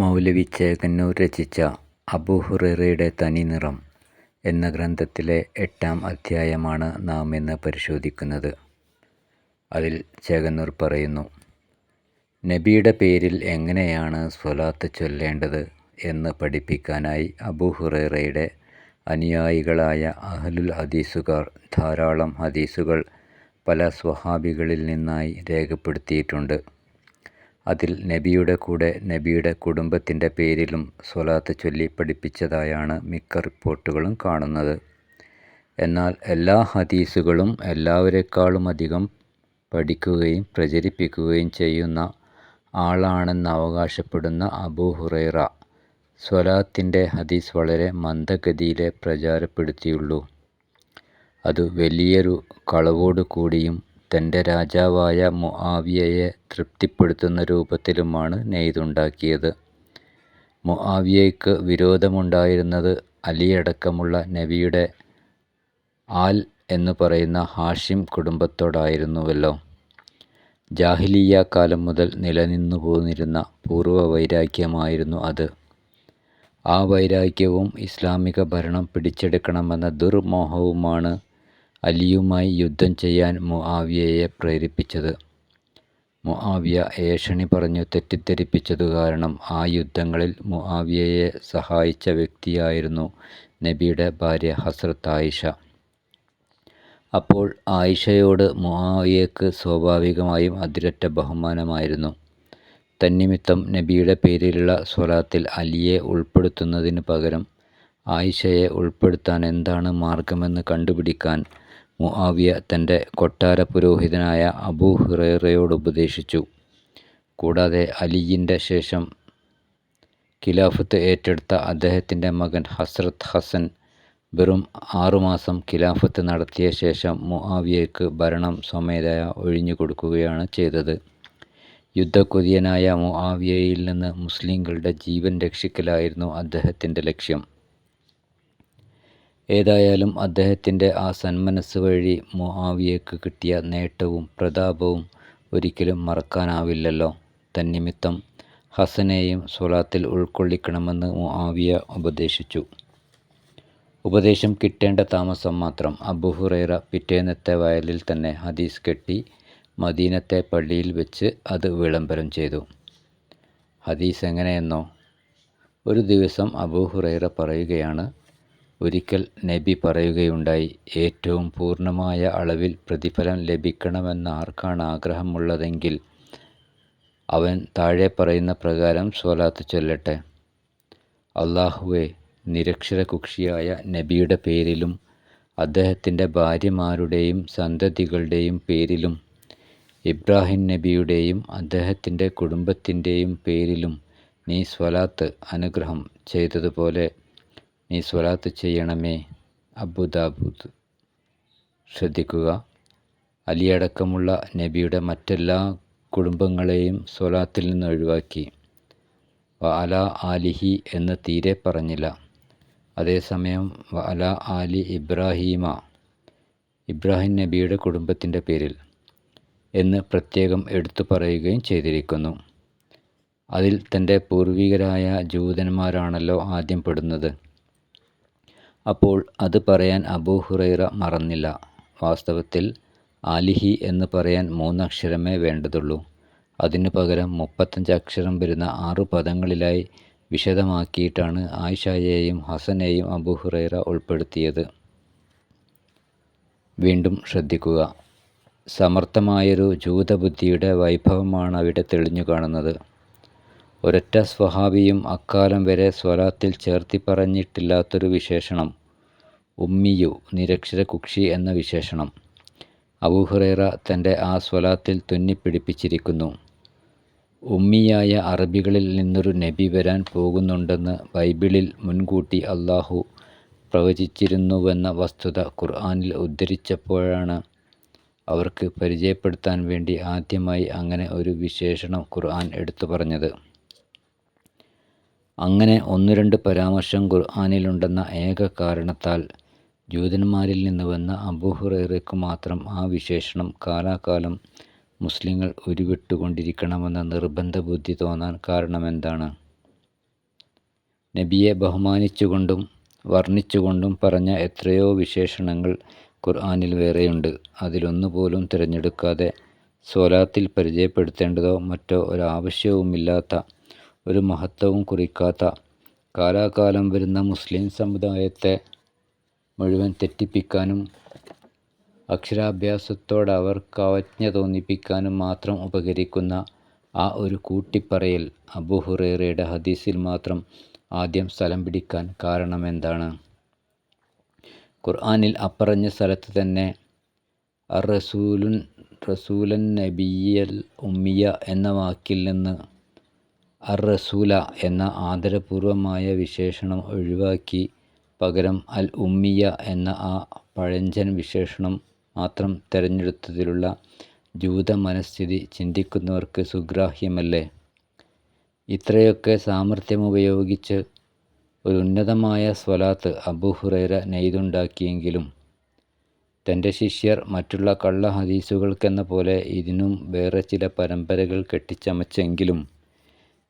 മൗലവി ചേകന്നൂർ രചിച്ച അബൂ തനി തനിനിറം എന്ന ഗ്രന്ഥത്തിലെ എട്ടാം അധ്യായമാണ് നാം ഇന്ന് പരിശോധിക്കുന്നത്. അതിൽ ചേകന്നൂർ പറയുന്നു, നബിയുടെ പേരിൽ എങ്ങനെയാണ് സ്വലാത്ത് ചൊല്ലേണ്ടത് എന്ന് പഠിപ്പിക്കാനായി അബൂ ഹുറൈറയുടെ അനുയായികളായ അഹലുൽ ഹദീസുകാർ ധാരാളം ഹദീസുകൾ പല സ്വഹാബികളിൽ നിന്നായി രേഖപ്പെടുത്തിയിട്ടുണ്ട്. അതിൽ നബിയുടെ കൂടെ നബിയുടെ കുടുംബത്തിന്റെ പേരിലും സ്വലാത്ത് ചൊല്ലി പഠിപ്പിച്ചതായാണ് മിക്ക റിപ്പോർട്ടുകളും കാണുന്നത്. എന്നാൽ എല്ലാ ഹദീസുകളും എല്ലാവരേക്കാളുമധികം പഠിക്കുകയും പ്രചരിപ്പിക്കുകയും ചെയ്യുന്ന ആളാണെന്ന് അവകാശപ്പെടുന്ന അബൂ ഹുറൈറ സ്വലാത്തിന്റെ ഹദീസ് വളരെ മന്ദഗതിയിലെ പ്രചാരപ്പെടുത്തിയുള്ളൂ. അത് വലിയൊരു കളവോടുകൂടിയും തന്റെ രാജാവായ മുആവിയയെ തൃപ്തിപ്പെടുത്തുന്ന രൂപത്തിലുമാണ് നെയ്തുണ്ടാക്കിയത്. മുആവിയയ്ക്ക് വിരോധമുണ്ടായിരുന്നത് അലിയടക്കമുള്ള നബിയുടെ ആൽ എന്നു പറയുന്ന ഹാഷിം കുടുംബത്തോടായിരുന്നുവല്ലോ. കാലം മുതൽ നിലനിന്നു പോന്നിരുന്ന പൂർവ വൈരാഗ്യമായിരുന്നു അത്. ആ വൈരാഗ്യവും ഇസ്ലാമിക ഭരണം പിടിച്ചെടുക്കണമെന്ന ദുർമോഹവുമാണ് അലിയുമായി യുദ്ധം ചെയ്യാൻ മുആവിയയെ പ്രേരിപ്പിച്ചത്. മുആവിയ ഏഷണി പറഞ്ഞു തെറ്റിദ്ധരിപ്പിച്ചതു കാരണം ആ യുദ്ധങ്ങളിൽ മുആവിയയെ സഹായിച്ച വ്യക്തിയായിരുന്നു നബിയുടെ ഭാര്യ ഹസ്രത്ത് ആയിഷ. അപ്പോൾ ആയിഷയോട് മുആവിയയ്ക്ക് സ്വാഭാവികമായും അതിരറ്റ ബഹുമാനമായിരുന്നു. തന്നിമിത്തം നബിയുടെ പേരിലുള്ള സ്വലാത്തിൽ അലിയെ ഉൾപ്പെടുത്തുന്നതിന് പകരം ആയിഷയെ ഉൾപ്പെടുത്താൻ എന്താണ് മാർഗമെന്ന് കണ്ടുപിടിക്കാൻ മുആവിയ തന്റെ കൊട്ടാരപുരോഹിതനായ അബൂ ഹുറൈറയോടുപദേശിച്ചു. കൂടാതെ അലിയിന്റെ ശേഷം ഖിലാഫത്ത് ഏറ്റെടുത്ത അദ്ദേഹത്തിന്റെ മകൻ ഹസ്രത്ത് ഹസൻ വെറും ആറുമാസം ഖിലാഫത്ത് നടത്തിയ ശേഷം മുആവിയയ്ക്ക് ഭരണം ഒഴിഞ്ഞു കൊടുക്കുകയാണ് ചെയ്തത്. യുദ്ധക്കൊതിയനായ മുആവിയയിൽ നിന്ന് മുസ്ലിങ്ങളുടെ ജീവൻ രക്ഷിക്കലായിരുന്നു അദ്ദേഹത്തിന്റെ ലക്ഷ്യം. ഏതായാലും അദ്ദേഹത്തിന്റെ ആ സന്മനസ്സ് വഴി മുഹാവിയക്ക് കിട്ടിയ നേട്ടവും പ്രതാപവും ഒരിക്കലും മറക്കാനാവില്ലല്ലോ. തന്നിമിത്തം ഹസനെയും സ്വലാത്തിൽ ഉൾക്കൊള്ളിക്കണമെന്ന് മുആവിയ ഉപദേശിച്ചു. ഉപദേശം കിട്ടേണ്ട താമസം മാത്രം. അബുഹുറൈറ പിറ്റേന്നത്തെ വയലിൽ തന്നെ ഹദീസ് കെട്ടി മദീനത്തെ പള്ളിയിൽ വെച്ച് അത് വിളംബരം ചെയ്തു. ഹദീസ് എങ്ങനെയെന്നോ, ഒരു ദിവസം അബൂഹുറൈറ പറയുകയാണ്, ഒരിക്കൽ നബി പറയുകയുണ്ടായി, ഏറ്റവും പൂർണമായ അളവിൽ പ്രതിഫലം ലഭിക്കണമെന്ന് ആർക്കാണ് ആഗ്രഹമുള്ളതെങ്കിൽ അവൻ താഴെ പറയുന്ന പ്രകാരം സ്വലാത്ത് ചൊല്ലട്ടെ. അള്ളാഹുവെ നിരക്ഷര കുക്ഷിയായ നബിയുടെ പേരിലും അദ്ദേഹത്തിന്റെ ഭാര്യമാരുടെയും സന്തതികളുടെയും പേരിലും ഇബ്രാഹിം നബിയുടെയും അദ്ദേഹത്തിന്റെ കുടുംബത്തിന്റെയും പേരിലും നീ സ്വലാത്ത് അനുഗ്രഹം ചെയ്തതുപോലെ നീ സ്വലാത്ത് ചെയ്യണമേ. അബുദാബുദ് ശ്രദ്ധിക്കുക, അലിയടക്കമുള്ള നബിയുടെ മറ്റെല്ലാ കുടുംബങ്ങളെയും സ്വലാത്തിൽ നിന്ന് ഒഴിവാക്കി. വഅല ആലിഹി എന്ന് തീരെ പറഞ്ഞില്ല. അതേസമയം വഅല ആലി ഇബ്രാഹീമ, ഇബ്രാഹിം നബിയുടെ കുടുംബത്തിന്റെ പേരിൽ എന്ന് പ്രത്യേകം എടുത്തു പറയുകയും ചെയ്തിരിക്കുന്നു. അതിൽ തന്റെ പൂർവികരായ ജൂതന്മാരാണല്ലോ ആദ്യം പെടുന്നത്. അപ്പോൾ അത് പറയാൻ അബൂ ഹുറൈറ മറന്നില്ല. വാസ്തവത്തിൽ ആലിഹി എന്ന് പറയാൻ മൂന്നക്ഷരമേ വേണ്ടതുള്ളൂ. അതിനു പകരം മുപ്പത്തഞ്ച് അക്ഷരം വരുന്ന ആറു പദങ്ങളിലായി വിശദമാക്കിയിട്ടാണ് ആയിഷയെയും ഹസനെയും അബൂ ഹുറൈറ ഉൾപ്പെടുത്തിയത്. വീണ്ടും ശ്രദ്ധിക്കുക, സമർത്ഥമായൊരു ജൂതബുദ്ധിയുടെ വൈഭവമാണ് അവിടെ തെളിഞ്ഞു തെളിഞ്ഞുകാണുന്നത്. ഒരൊറ്റ സ്വഹാബിയും അക്കാലം വരെ സ്വലാത്തിൽ ചേർത്തിപ്പറഞ്ഞിട്ടില്ലാത്തൊരു വിശേഷണം ഉമ്മിയു നിരക്ഷര കുക്ഷി എന്ന വിശേഷണം അബൂഹുറേറ തന്റെ ആ സ്വലാത്തിൽ തുന്നിപ്പിടിപ്പിച്ചിരിക്കുന്നു. ഉമ്മിയായ അറബികളിൽ നിന്നൊരു നബി വരാൻ പോകുന്നുണ്ടെന്ന് ബൈബിളിൽ മുൻകൂട്ടി അള്ളാഹു പ്രവചിച്ചിരുന്നുവെന്ന വസ്തുത ഖുർആാനിൽ ഉദ്ധരിച്ചപ്പോഴാണ് അവർക്ക് പരിചയപ്പെടുത്താൻ വേണ്ടി ആദ്യമായി അങ്ങനെ ഒരു വിശേഷണം ഖുർആൻ എടുത്തുപറഞ്ഞത്. അങ്ങനെ ഒന്നുരണ്ട് പരാമർശം ഖുർആനിലുണ്ടെന്ന ഏക കാരണത്താൽ ജൂതന്മാരിൽ നിന്ന് വന്ന അബൂഹുറൈറയ്ക്കു മാത്രം ആ വിശേഷണം കാലാകാലം മുസ്ലിങ്ങൾ ഉരുവിട്ടുകൊണ്ടിരിക്കണമെന്ന നിർബന്ധബുദ്ധി തോന്നാൻ കാരണമെന്താണ്? നബിയെ ബഹുമാനിച്ചുകൊണ്ടും വർണിച്ചുകൊണ്ടും പറഞ്ഞ എത്രയോ വിശേഷണങ്ങൾ ഖുർആാനിൽ വേറെയുണ്ട് അതിലൊന്നുപോലും തിരഞ്ഞെടുക്കാതെ സ്വലാത്തിൽ പരിചയപ്പെടുത്തേണ്ടതോ മറ്റോ ഒരാവശ്യവുമില്ലാത്ത ഒരു മഹത്വവും കുറിക്കാത്ത കാലാകാലം വരുന്ന മുസ്ലിം സമുദായത്തെ മുഴുവൻ തെറ്റിപ്പിക്കാനും അക്ഷരാഭ്യാസത്തോട് അവർക്ക് അവജ്ഞ തോന്നിപ്പിക്കാനും മാത്രം ഉപകരിക്കുന്ന ആ ഒരു കൂട്ടിപ്പറയൽ അബു ഹുറേറയുടെ ഹദീസിൽ മാത്രം ആദ്യം സ്ഥലം പിടിക്കാൻ കാരണമെന്താണ് ഖുർആാനിൽ അപ്പറഞ്ഞ സ്ഥലത്ത് തന്നെ അർ റസൂലുൻ റസൂലൻ നബിയൽ ഉമ്മിയ എന്ന വാക്കിൽ നിന്ന് അർ റസൂല എന്ന ആദരപൂർവമായ വിശേഷണം ഒഴിവാക്കി പകരം അൽ ഉമ്മിയ എന്ന ആ പഴഞ്ചൻ വിശേഷണം മാത്രം തിരഞ്ഞെടുത്തതിലുള്ള ജൂത മനസ്ഥിതി ചിന്തിക്കുന്നവർക്ക് സുഗ്രാഹ്യമല്ലേ? ഇത്രയൊക്കെ സാമർഥ്യമുപയോഗിച്ച് ഒരു ഉന്നതമായ സ്വലാത്ത് അബൂ ഹുറൈറ നെയ്തുണ്ടാക്കിയെങ്കിലും തന്റെ ശിഷ്യർ മറ്റുള്ള കള്ള ഹദീസുകൾക്കെന്ന പോലെ ഇതിനും വേറെ ചില പരമ്പരകൾ കെട്ടിച്ചമച്ചെങ്കിലും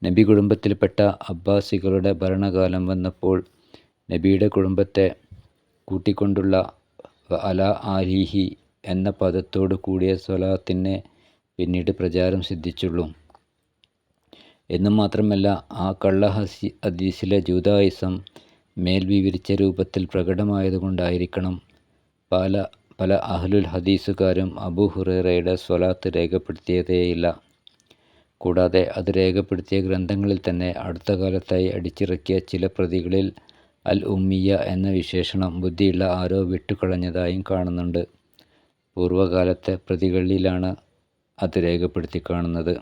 നബി കുടുംബത്തിൽപ്പെട്ട അബ്ബാസികളുടെ ഭരണകാലം വന്നപ്പോൾ നബിയുടെ കുടുംബത്തെ കൂട്ടിക്കൊണ്ടുള്ള അല ആരിഹി എന്ന പദത്തോടു കൂടിയ സ്വലാത്തിന് പിന്നീട് പ്രചാരം സിദ്ധിച്ചുള്ളൂ. എന്നു മാത്രമല്ല ആ കള്ള ഹസി ഹദീസിലെ ജൂതായുസം മേൽ വിവരിച്ച രൂപത്തിൽ പ്രകടമായതുകൊണ്ടായിരിക്കണം പല പല അഹ്ലുൽ ഹദീസുകാരും അബു ഹുറേറയുടെ സ്വലാത്ത് രേഖപ്പെടുത്തിയതേയില്ല. കൂടാതെ അത് രേഖപ്പെടുത്തിയ ഗ്രന്ഥങ്ങളിൽ തന്നെ അടുത്ത കാലത്തായി അടിച്ചിറക്കിയ ചില പ്രതികളിൽ അൽ ഉമ്മിയ എന്ന വിശേഷണം ബുദ്ധിയുള്ള ആരോ വിട്ടുകളഞ്ഞതായും കാണുന്നുണ്ട്. പൂർവകാലത്തെ പ്രതികളിലാണ് അത് രേഖപ്പെടുത്തി കാണുന്നത്.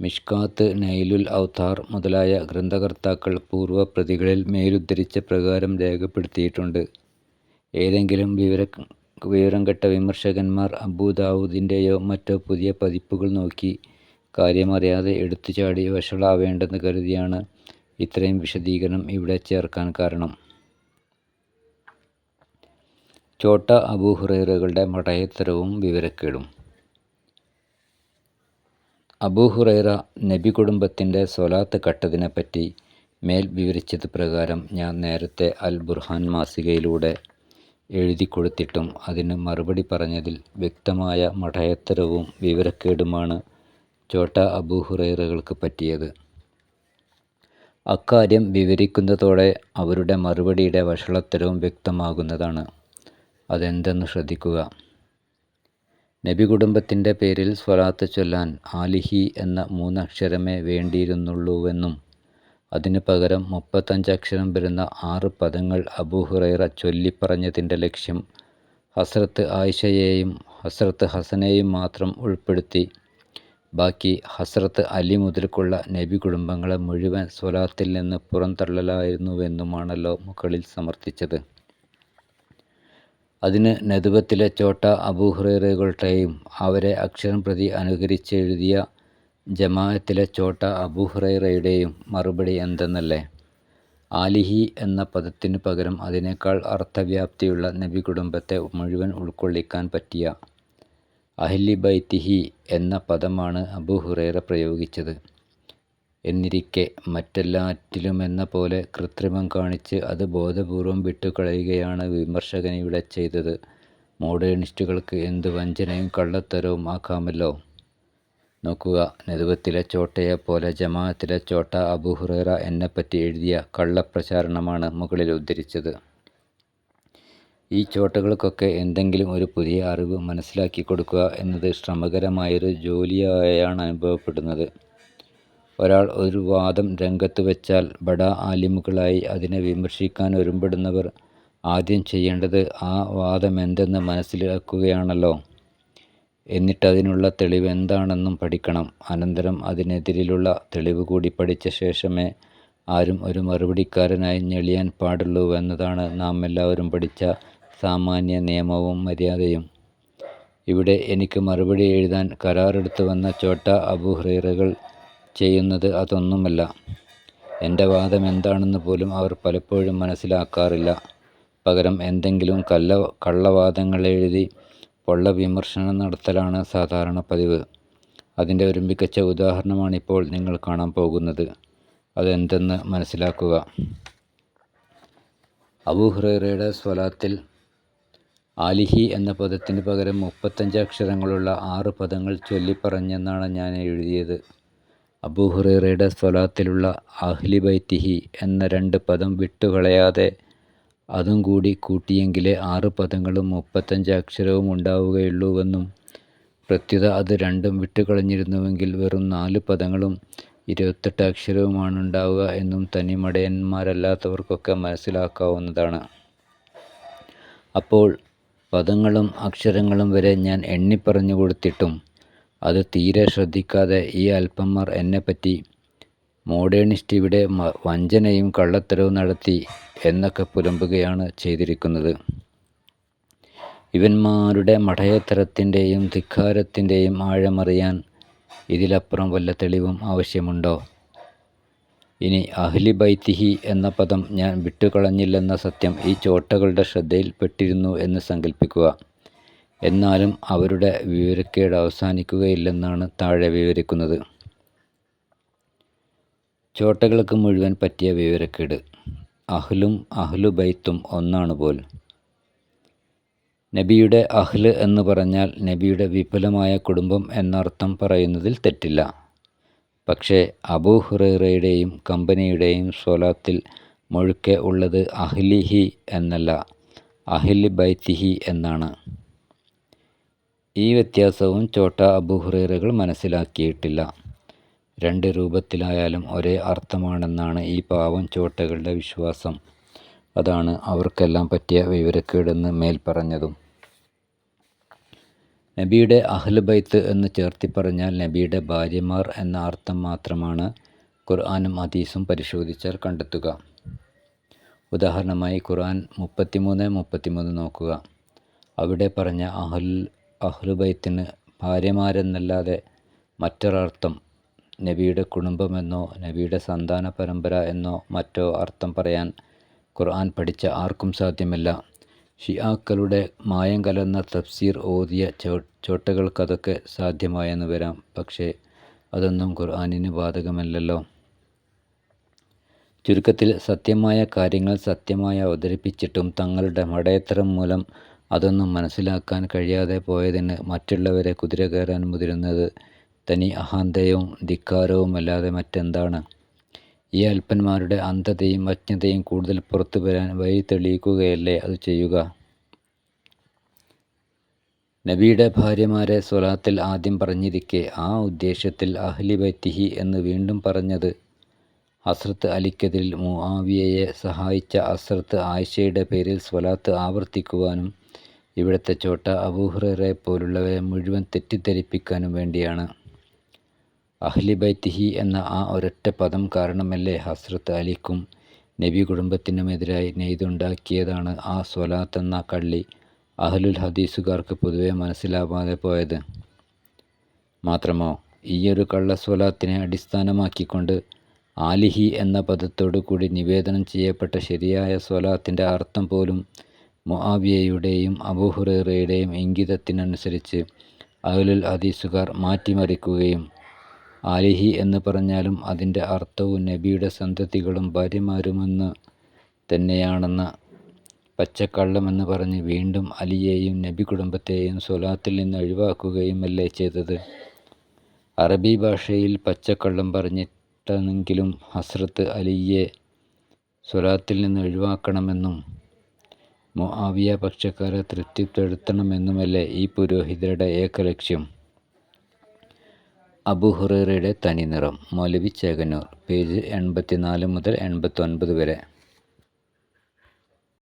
മിഷ്കാത്ത് നൈലുൽ ഔത്താർ മുതലായ ഗ്രന്ഥകർത്താക്കൾ പൂർവ പ്രതികളിൽ മേലുദ്ധരിച്ച പ്രകാരം രേഖപ്പെടുത്തിയിട്ടുണ്ട്. ഏതെങ്കിലും വിവര വിവരം കെട്ട വിമർശകന്മാർ അബൂദാവൂദിന്റെയോ മറ്റോ പുതിയ പതിപ്പുകൾ നോക്കി കാര്യമറിയാതെ എടുത്തുചാടി വഷളാവേണ്ടെന്ന് കരുതിയാണ് ഇത്രയും വിശദീകരണം ഇവിടെ ചേർക്കാൻ കാരണം. ചോട്ട അബൂഹുറൈറകളുടെ മടയത്തരവും വിവരക്കേടും. അബൂഹുറൈറ നബി കുടുംബത്തിന്റെ സ്വലാത്ത് കട്ടതിനെപ്പറ്റി മേൽ വിവരിച്ചത് പ്രകാരം ഞാൻ നേരത്തെ അൽ ബുർഹാൻ മാസികയിലൂടെ എഴുതി കൊടുത്തിട്ടും അതിന് മറുപടി പറഞ്ഞതിൽ വ്യക്തമായ മഠയത്തരവും വിവരക്കേടുമാണ് ചോട്ട അബൂ ഹുറൈറകൾക്ക് പറ്റിയത്. അക്കാര്യം വിവരിക്കുന്നതോടെ അവരുടെ മറുപടിയുടെ വഷളത്തരവും വ്യക്തമാകുന്നതാണ്. അതെന്തെന്ന് ശ്രദ്ധിക്കുക. നബി കുടുംബത്തിന്റെ പേരിൽ സ്വലാത്ത് ചൊല്ലാൻ ആലിഹി എന്ന മൂന്നക്ഷരമേ വേണ്ടിയിരുന്നുള്ളൂവെന്നും അതിന് പകരം മുപ്പത്തഞ്ച് അക്ഷരം വരുന്ന ആറ് പദങ്ങൾ അബൂഹുറൈറ ചൊല്ലിപ്പറഞ്ഞതിന്റെ ലക്ഷ്യം ഹസ്രത്ത് ആയിഷയെയും ഹസ്രത്ത് ഹസനെയും മാത്രം ഉൾപ്പെടുത്തി. ബാക്കി ഹസ്രത്ത് അലി മുതൽക്കുള്ള നബി കുടുംബങ്ങളെ മുഴുവൻ സ്വലാത്തിൽ നിന്ന് പുറന്തള്ളലായിരുന്നുവെന്നുമാണല്ലോ മുകളിൽ സമർത്ഥിച്ചത്. അതിന് നെതുവത്തിലെ ചോട്ട അബൂഹുറൈറകളുടെയും അവരെ അക്ഷരം പ്രതി അനുകരിച്ച് എഴുതിയ ജമാഅത്തിലെ ചോട്ട അബൂഹുറൈറയുടെയും മറുപടി എന്തെന്നല്ലേ? ആലിഹി എന്ന പദത്തിനു പകരം അതിനേക്കാൾ അർത്ഥവ്യാപ്തിയുള്ള നബി കുടുംബത്തെ മുഴുവൻ ഉൾക്കൊള്ളിക്കാൻ പറ്റിയ അഹ്ലി ബൈത്തിഹി എന്ന പദമാണ് അബൂഹുറൈറ പ്രയോഗിച്ചത്. എന്നിരിക്കെ മറ്റെല്ലാറ്റിലുമെന്ന പോലെ കൃത്രിമം കാണിച്ച് അത് ബോധപൂർവം വിട്ടുകളയുകയാണ് വിമർശകൻ ഇവിടെ ചെയ്തത്. മോഡേണിസ്റ്റുകൾക്ക് എന്ത് വഞ്ചനയും കള്ളത്തരവും ആക്കാമല്ലോ? നോക്കുക. നെതുവത്തിലെ ചോട്ടയെപ്പോലെ ജമാഅത്തിലെ ചോട്ട അബുഹുറേറ ഹുറൈറ എന്നെപ്പറ്റി എഴുതിയ കള്ളപ്രചാരണമാണ് മുകളിൽ ഉദ്ധരിച്ചത്. ഈ ചോട്ടകൾക്കൊക്കെ എന്തെങ്കിലും ഒരു പുതിയ അറിവ് മനസ്സിലാക്കി കൊടുക്കുക എന്നത് ശ്രമകരമായൊരു ജോലിയായാണ് അനുഭവപ്പെടുന്നത്. ഒരാൾ ഒരു വാദം രംഗത്ത് വെച്ചാൽ ബഡാ ആലിമുകളായി അതിനെ വിമർശിക്കാൻ ഒരുമ്പെടുന്നവർ ആദ്യം ചെയ്യേണ്ടത് ആ വാദം വാദമെന്തെന്ന് മനസ്സിലാക്കുകയാണല്ലോ. എന്നിട്ടതിനുള്ള തെളിവ് എന്താണെന്നും പഠിക്കണം. അനന്തരം അതിനെതിരിലുള്ള തെളിവ് കൂടി പഠിച്ച ശേഷമേ ആരും ഒരു മറുപടിക്കാരനായി ഞെളിയാൻ നാം എല്ലാവരും പഠിച്ച സാമാന്യ നിയമവും മര്യാദയും. ഇവിടെ എനിക്ക് മറുപടി എഴുതാൻ കരാറെടുത്തു വന്ന ചോട്ട അബൂ ഹുറൈറകൾ ചെയ്യുന്നത് അതൊന്നുമല്ല. എന്റെ വാദം എന്താണെന്ന് പോലും അവർ പലപ്പോഴും മനസ്സിലാക്കാറില്ല. പകരം എന്തെങ്കിലും പൊള്ള വിമർശനം നടത്തലാണ് സാധാരണ പതിവ്. അതിന്റെ ഒരു മികച്ച ഉദാഹരണമാണിപ്പോൾ നിങ്ങൾ കാണാൻ പോകുന്നത്. അതെന്തെന്ന് മനസ്സിലാക്കുക. അബൂഹുറൈറയുടെ സ്വലാത്തിൽ ആലിഹി എന്ന പദത്തിന് പകരം മുപ്പത്തഞ്ച് അക്ഷരങ്ങളുള്ള ആറ് പദങ്ങൾ ചൊല്ലിപ്പറഞ്ഞെന്നാണ് ഞാൻ എഴുതിയത്. അബൂഹുറൈറയുടെ സ്വലാത്തിലുള്ള അഹ്ലി ബൈത്തിഹി എന്ന രണ്ട് പദം വിട്ടുകളയാതെ അതും കൂടി കൂട്ടിയെങ്കിലേ ആറ് പദങ്ങളും മുപ്പത്തഞ്ച് അക്ഷരവും ഉണ്ടാവുകയുള്ളൂവെന്നും പ്രത്യുത അത് രണ്ടും വിട്ടുകളഞ്ഞിരുന്നുവെങ്കിൽ വെറും നാല് പദങ്ങളും ഇരുപത്തെട്ട് അക്ഷരവുമാണ് ഉണ്ടാവുക എന്നും തനിമടയന്മാരല്ലാത്തവർക്കൊക്കെ മനസ്സിലാക്കാവുന്നതാണ്. അപ്പോൾ പദങ്ങളും അക്ഷരങ്ങളും വരെ ഞാൻ എണ്ണിപ്പറഞ്ഞു കൊടുത്തിട്ടും അത് തീരെ ശ്രദ്ധിക്കാതെ ഈ അല്പന്മാർ എന്നെപ്പറ്റി മോഡേണിസ്റ്റ് ഇവിടെ വഞ്ചനയും കള്ളത്തരവും നടത്തി എന്നൊക്കെ പുലമ്പുകയാണ് ചെയ്തിരിക്കുന്നത്. ഇവന്മാരുടെ മഠയത്തരത്തിന്റെയും ധിക്കാരത്തിന്റെയും ആഴമറിയാൻ ഇതിലപ്പുറം വല്ല തെളിവും ആവശ്യമുണ്ടോ? ഇനി അഹ്ലി ബൈത്തിഹി എന്ന പദം ഞാൻ വിട്ടുകളഞ്ഞില്ലെന്ന സത്യം ഈ ചോട്ടകളുടെ ശ്രദ്ധയിൽപ്പെട്ടിരുന്നു എന്ന് സങ്കല്പിക്കുക എന്നാലും അവരുടെ വിവരക്കേട് അവസാനിക്കുകയില്ലെന്നാണ് താഴെ വിവരിക്കുന്നത്. ചോട്ടകൾക്ക് മുഴുവൻ പറ്റിയ വിവരക്കേട്. അഹ്ലും അഹ്ലു ബൈത്തും ഒന്നാണ് പോൽ. നബിയുടെ അഹ്ല് എന്ന് പറഞ്ഞാൽ നബിയുടെ വിപുലമായ കുടുംബം എന്നർത്ഥം പറയുന്നതിൽ തെറ്റില്ല. പക്ഷേ അബൂ ഹുറൈറയുടെയും കമ്പനിയുടെയും സ്വലാത്തിൽ മുഴുക്കെ ഉള്ളത് അഹ്ലിഹി എന്നല്ല അഹ്ലി ബൈത്തിഹി എന്നാണ്. ഈ വ്യത്യാസവും ചോട്ട അബൂഹുറൈറകൾ മനസ്സിലാക്കിയിട്ടില്ല. രണ്ട് രൂപത്തിലായാലും ഒരേ അർത്ഥമാണെന്നാണ് ഈ പാവം ചോട്ടകളുടെ വിശ്വാസം. അതാണ് അവർക്കെല്ലാം പറ്റിയ വിവരക്കേടെന്ന് മേൽ പറഞ്ഞതും. നബിയുടെ അഹ്ലുബൈത്ത് എന്ന് ചേർത്തി പറഞ്ഞാൽ നബിയുടെ ഭാര്യമാർ എന്ന അർത്ഥം മാത്രമാണ് ഖുർആാനും ഹദീസും പരിശോധിച്ചാൽ കണ്ടെത്തുക. ഉദാഹരണമായി ഖുർആൻ മുപ്പത്തിമൂന്ന് മുപ്പത്തിമൂന്ന് നോക്കുക. അവിടെ പറഞ്ഞ അഹുൽ അഹ്ലുബൈത്തിന് ഭാര്യമാരെന്നല്ലാതെ മറ്റൊരർത്ഥം നബിയുടെ കുടുംബമെന്നോ നബിയുടെ സന്താന പരമ്പര എന്നോ മറ്റോ അർത്ഥം പറയാൻ ഖുർആൻ പഠിച്ച ആർക്കും സാധ്യമല്ല. ഷിയാക്കളുടെ മായം കലർന്ന തഫ്സീർ ഓതിയ ചോട്ടകൾക്കതൊക്കെ സാധ്യമായെന്ന് വരാം. പക്ഷേ അതൊന്നും ഖുർആാനിന് ബാധകമല്ലല്ലോ. ചുരുക്കത്തിൽ സത്യമായ കാര്യങ്ങൾ സത്യമായി അവതരിപ്പിച്ചിട്ടും തങ്ങളുടെ മടയത്തരം മൂലം അതൊന്നും മനസ്സിലാക്കാൻ കഴിയാതെ പോയതിന് മറ്റുള്ളവരെ കുതിര കയറാൻ മുതിരുന്നത് തനി അഹാന്തയും ധിക്കാരവുമല്ലാതെ മറ്റെന്താണ്? ഈ അല്പന്മാരുടെ അന്ധതയും അജ്ഞതയും കൂടുതൽ പുറത്തു വരാൻ വഴി തെളിയിക്കുകയല്ലേ അത് ചെയ്യുക? നബിയുടെ ഭാര്യമാരെ സ്വലാത്തിൽ ആദ്യം പറഞ്ഞിരിക്കെ ആ ഉദ്ദേശത്തിൽ അഹ്ലി ബൈത്തിഹി എന്ന് വീണ്ടും പറഞ്ഞത്. ഹസ്രത്ത് അലിക്കെതിൽ മുആവിയയെ സഹായിച്ച ഹസ്രത്ത് ആയിഷയുടെ പേരിൽ സ്വലാത്ത് ആവർത്തിക്കുവാനും ഇവിടുത്തെ ചോട്ട അബൂഹുറയെ പോലുള്ളവരെ മുഴുവൻ തെറ്റിദ്ധരിപ്പിക്കാനും വേണ്ടിയാണ്. അഹ്ലി ബൈത്തിഹി എന്ന ആ ഒരൊറ്റ പദം കാരണമല്ലേ ഹസ്രത്ത് അലിക്കും നബി കുടുംബത്തിനുമെതിരായി നെയ്തുണ്ടാക്കിയതാണ് ആ സ്വലാത്ത് എന്ന കള്ളി. അഹ്ലുൽ ഹദീസുകാർക്ക് പൊതുവെ മനസ്സിലാവാതെ പോയത്. മാത്രമോ ഈയൊരു കള്ള കള്ളസ്വലാത്തിനെ അടിസ്ഥാനമാക്കിക്കൊണ്ട് ആലിഹി എന്ന പദത്തോടു കൂടി നിവേദനം ചെയ്യപ്പെട്ട ശരിയായ സ്വലാത്തിന്റെ അർത്ഥം പോലും മുആവിയയുടെയും അബൂഹുറയുടെയും ഇംഗിതത്തിനനുസരിച്ച് അഹ്ലുൽ ഹദീസുകാർ മാറ്റിമറിക്കുകയും ആലിഹി എന്ന് പറഞ്ഞാലും അതിന്റെ അർത്ഥവും നബിയുടെ സന്തതികളും ഭാര്യമാരുമെന്ന് തന്നെയാണെന്ന് പച്ചക്കള്ളമെന്ന് പറഞ്ഞ് വീണ്ടും അലിയെയും നബി കുടുംബത്തെയും സ്വലാത്തിൽ നിന്ന് ഒഴിവാക്കുകയുമല്ലേ ചെയ്തത്? അറബി ഭാഷയിൽ പച്ചക്കള്ളം പറഞ്ഞിട്ടെങ്കിലും ഹസ്രത്ത് അലിയെ സ്വലാത്തിൽ നിന്ന് ഒഴിവാക്കണമെന്നും മുആവിയ പക്ഷക്കാരെ തൃപ്തിപ്പെടുത്തണമെന്നുമല്ലേ ഈ പുരോഹിതരുടെ ഏക ലക്ഷ്യം അബുഹുറയുടെ തനിനിറം മൗലവി ചേകന്നൂർ പേജ് എൺപത്തിനാല് മുതൽ എൺപത്തൊൻപത് വരെ.